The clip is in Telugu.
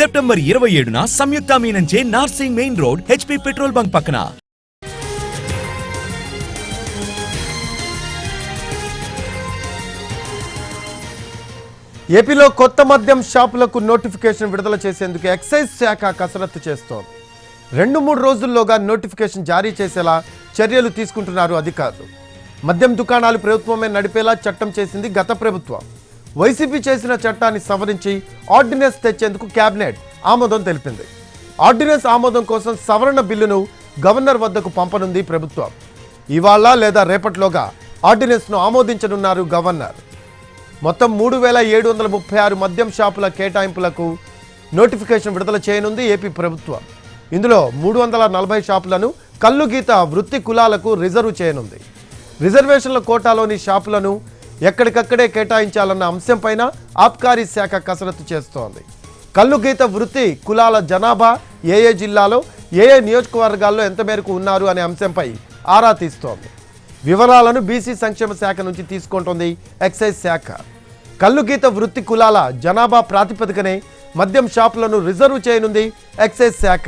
సెప్టెంబర్ ఇరవై ఏడున సంయుక్త మీనంచే Narsing main road HP petrol bunk పక్కన. ఏపీలో కొత్త మద్యం షాపులకు నోటిఫికేషన్ విడుదల చేసేందుకు ఎక్సైజ్ శాఖ కసరత్తు చేస్తోంది. రెండు మూడు రోజుల్లోగా నోటిఫికేషన్ జారీ చేసేలా చర్యలు తీసుకుంటున్నారు అధికారులు. మద్యం దుకాణాలు ప్రభుత్వమే నడిపేలా చట్టం చేసింది గత ప్రభుత్వం. వైసీపీ చేసిన చట్టాన్ని సవరించి ఆర్డినెన్స్ తెచ్చేందుకు కేబినెట్ ఆమోదం తెలిపింది. ఆర్డినెన్స్ ఆమోదం కోసం సవరణ బిల్లును గవర్నర్ వద్దకు పంపనుంది ప్రభుత్వం. ఇవాళ లేదా రేపటిలోగా ఆర్డినెన్స్ను ఆమోదించనున్నారు గవర్నర్. మొత్తం మూడు వేల ఏడు వందల ముప్పై ఆరు మద్యం షాపుల కేటాయింపులకు నోటిఫికేషన్ విడుదల చేయనుంది ఏపీ ప్రభుత్వం. ఇందులో మూడు వందల నలభై షాపులను కల్లుగీత వృత్తి కులాలకు రిజర్వ్ చేయనుంది. రిజర్వేషన్ల కోటాలోని షాపులను ఎక్కడికక్కడే కేటాయించాలన్న అంశంపైన ఆబ్కారీ శాఖ కసరత్తు చేస్తోంది. కల్లు గీత వృత్తి కులాల జనాభా ఏ ఏ జిల్లాలో ఏ ఏ నియోజకవర్గాల్లో ఎంత మేరకు ఉన్నారు అనే అంశంపై ఆరా తీస్తోంది. వివరాలను బీసీ సంక్షేమ శాఖ నుంచి తీసుకుంటోంది ఎక్సైజ్ శాఖ. కల్లు గీత వృత్తి కులాల జనాభా ప్రాతిపదికనే మద్యం షాపులను రిజర్వ్ చేయనుంది ఎక్సైజ్ శాఖ.